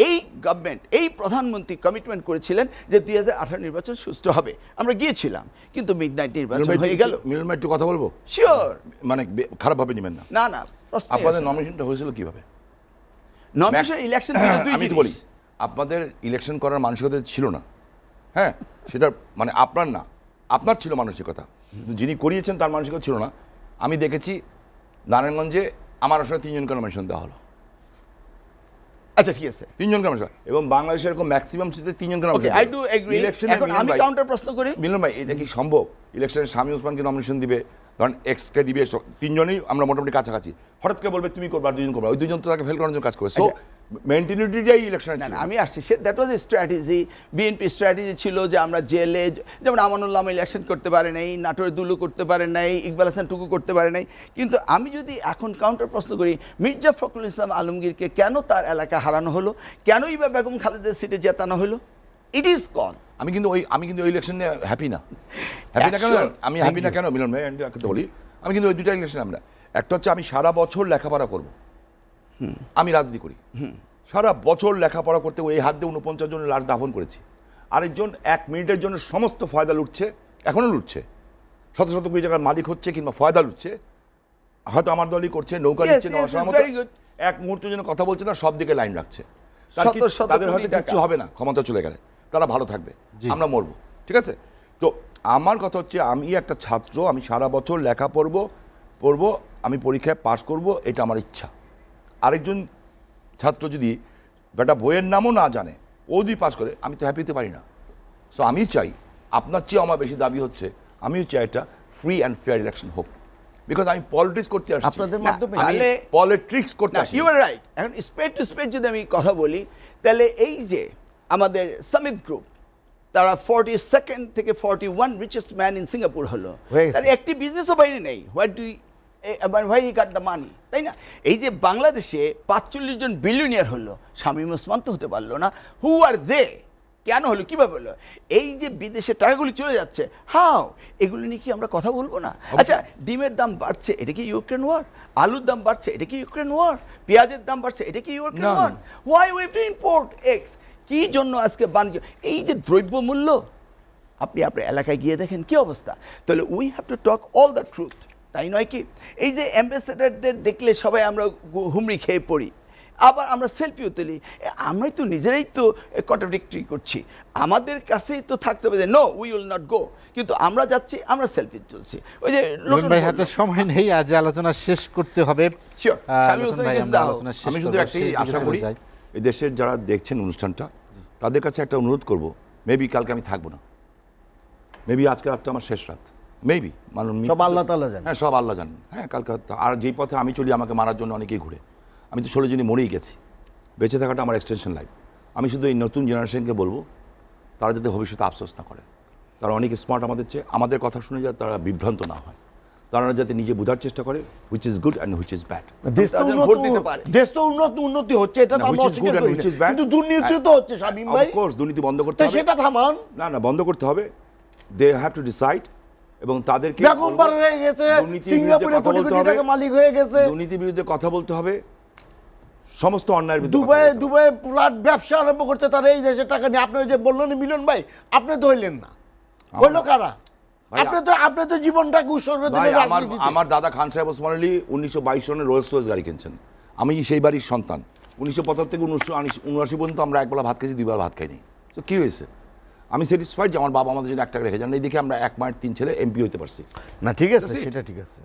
এই গভর্নমেন্ট এই প্রধানমন্ত্রী কমিটমেন্ট করেছিলেন যে দুই হাজার আঠারো নির্বাচন সুষ্ঠু হবে। আমরা গিয়েছিলাম কিন্তু মিড নাইট নির্বাচন হয়ে গেল। একটু কথা বলব? শিওর মানে খারাপভাবে নেবেন না। না না আপনাদের নমিনেশনটা হয়েছিল কীভাবে? নমিনেশন ইলেকশন আমি বলি আপনাদের ইলেকশন করার মানসিকতা ছিল না। হ্যাঁ সেটা মানে আপনার না আপনার ছিল মানসিকতা। যিনি করিয়েছেন তার মানসিকতা ছিল না। আমি দেখেছি নারায়ণগঞ্জে আমার আসলে তিনজনকে নমিনেশন দেওয়া হলো। আচ্ছা ঠিক আছে। তিনজন নমিনেশন এবং বাংলাদেশে এরকম ম্যাক্সিমাম সিটে তিনজনকে ওকে আই ডু এগ্রি এখন আমি কাউন্টার প্রশ্ন করি। মিলন ভাই এটা কি সম্ভব? ইলেকশনে স্বামী ওসমানকে নমিনেশন দিবে? ধরেন এক্সকে দিবে তিনজনই আমরা মোটামুটি কাছাকাছি। হঠাৎ করে বলবে তুমি করবে আর দুজন করবে ওই দুজন তো তাকে ফেল করার জন্য কাজ করবে সো মেন্টালিটিটাই ইলেকশনে আমি আসছি। সে that was a strategy BNP strategy ছিল যে আমরা জেলে যেমন আমানুল্লাহ ইলেকশন করতে পারে নাই নাটোরে দুলু করতে পারে নাই ইকবাল হাসান টুকু করতে পারে নাই। কিন্তু আমি যদি এখন কাউন্টার প্রশ্ন করি মির্জা ফখরুল ইসলাম আলমগীরকে কেন তার এলাকা হারানো হলো? কেনই বা বেগম খালেদের সিটে জেতানো হলো? ইট ইজ কন আমি কিন্তু ওই আমি কিন্তু ওই ইলেকশনে হ্যাপি না। হ্যাপি না কেন? আমি হ্যাপি না কেন? মিলন ভাই আমি বলি আমি কিন্তু ওই দুটা ইলেকশন আমরা। একটা হচ্ছে আমি সারা বছর লেখাপড়া করব। আমি রাজনীতি করি। সারা বছর লেখাপড়া করতে ওই হাত দিয়ে উনপঞ্চাশ জনের লাশ দাফন করেছি। আরেকজন এক মিনিটের জন্য সমস্ত ফয়দা লুটছে এখনও লুটছে। শত শত কোটি টাকার মালিক হচ্ছে কিংবা ফয়দা লুটছে। হয়তো আমার দলই করছে নৌকা good. এক মুহূর্তের জন্য কথা বলছে না সব দিকে লাইন রাখছে। তাদের হয়তো। কিচ্ছু হবে না ক্ষমতা চলে গেলে। তারা ভালো থাকবে। আমরা মরবো ঠিক আছে? তো আমার কথা হচ্ছে আমি একটা ছাত্র আমি সারা বছর লেখা পড়ব পড়ব আমি পরীক্ষায় পাশ করব এটা আমার ইচ্ছা। আরেকজন ছাত্র যদি বেটা বইয়ের নামও না জানে ও যদি পাশ করে আমি তো হ্যাপি হতে পারি না। সো আমি চাই আপনার চেয়ে আমার বেশি দাবি হচ্ছে আমিও চাই একটা ফ্রি অ্যান্ড ফেয়ার ইলেকশন হোক। বিকজ আমি পলিটিক্স করতে আসছি। আপনাদের মাধ্যমে তাহলে- পলিটিক্স করতে আসি ইউ আর রাইট এখন স্পেড টু স্পেড যদি আমি কথা বলি তাহলে এই যে আমাদের সামিত গ্রুপ তারা ফর্টি সেকেন্ড থেকে forty one richest man in Singapore হলো। তার একটি বিজনেসও বাইরে নেই। হোয়াট ডু ভাই কাট দ্য মানি তাই না? এই যে বাংলাদেশে পাঁচচল্লিশ জন বিলিয়নিয়ার হলো স্বামী ওসমান তো হতে পারল না। হু আর দে কেন হলো? কীভাবে হলো? এই যে বিদেশে টাকাগুলি চলে যাচ্ছে হাও এগুলো নিয়ে কি আমরা কথা বলব না? আচ্ছা ডিমের দাম বাড়ছে এটা কি ইউক্রেন ওয়ার আলুর দাম বাড়ছে এটা কি ইউক্রেন ওয়ার পেঁয়াজের দাম বাড়ছে এটা কি Ukraine. War why we to import X কি জন্য আজকে বাণিজ্য? এই যে দ্রব্য মূল্য আপনি আপনার এলাকায় গিয়ে দেখেন কি অবস্থা। তাহলে we have to talk all the truth তাই নয় কি? এই যে অ্যাম্বাসেডারদের দেখলে সবাই আমরা হুমড়ি খেয়ে পড়ি আবার আমরা সেলফিও তুলি। আমরাই তো নিজেরাই তো কন্ট্রাডিক্টরি করছি। আমাদের কাছেই তো থাকতে হবে যে no we will not go কিন্তু আমরা যাচ্ছি আমরা সেলফি তুলছি। ওই যে ভাই হাতে সময় নেই আজ আলোচনা শেষ করতে হবে। আমি শুধু একটাই আশা করি যাই। এই দেশের যারা দেখছেন অনুষ্ঠানটা তাদের কাছে একটা অনুরোধ করব মেবি কালকে আমি থাকব না। মেবি আজকে রাতটা আমার শেষ রাত। মেবি মানুষ সব আল্লাহ তাআলা জানেন। হ্যাঁ সব আল্লাহ জানেন। হ্যাঁ কালকে আর যেই পথে আমি চলি আমাকে মারার জন্য অনেকেই ঘুরে। আমি তো ষোলো জনই মরেই গেছি। বেঁচে থাকাটা আমার এক্সটেনশন লাইফ আমি শুধু এই নতুন জেনারেশনকে বলব তারা যাতে ভবিষ্যতে আফসোস না করে। তারা অনেক স্মার্ট আমাদের চেয়ে আমাদের কথা শুনে যাতে তারা বিভ্রান্ত না হয়। তারা যাতে নিজে বোঝার চেষ্টা করে which is good and which is bad দেশ তো উন্নত ভোট দিতে পারে। দেশ তো উন্নত উন্নতি হচ্ছে এটা তো না, আমরা which is good অস্বীকার and করি which না। is bad. কিন্তু দুর্নীতি তো হচ্ছে শামীম ভাই। অফকোর্স দুর্নীতি বন্ধ করতে হবে। সেটা থামান। না না বন্ধ করতে হবে। দে হ্যাভ টু ডিসাইড এবং তাদেরকে হয়ে গেছে সিঙ্গাপুরে বিরুদ্ধে কথা কোটি বলতে কোটি হবে, টাকা মালিক হয়ে গেছে। দুর্নীতির বিরুদ্ধে কথা বলতে হবে। সমস্ত অন্যায়ের বিরুদ্ধে দুবাই দুবাই ফ্ল্যাট ব্যবসা আরম্ভ করছে তারা এই দেশের টাকা নিয়ে। আপনি ওই যে বললেন মিলন ভাই আপনি তো হইলেন না হইল কারা? আপনি তো আপনি তো জীবনটাকে উৎসর্গ দিলেন আমার আমার দাদা খান সাহেব ওসমান আলী উনিশশো বাইশ সনে রোলস রোজ গাড়ি কিনছেন। আমি সেই বাড়ির সন্তান। উনিশশো পঁচাত্তর থেকে উনিশশো উনআশি পর্যন্ত আমরা একবেলা ভাত খেয়েছি দুইবার ভাত খাইনি। তো কি হয়েছে? আমি স্যাটিসফাইড যে আমার বাবা আমাদের জন্য এক টাকা রেখে যান। এই দেখে আমরা এক মায়ের তিন ছেলে এমপি হতে পারছি। না ঠিক আছে সেটা ঠিক আছে।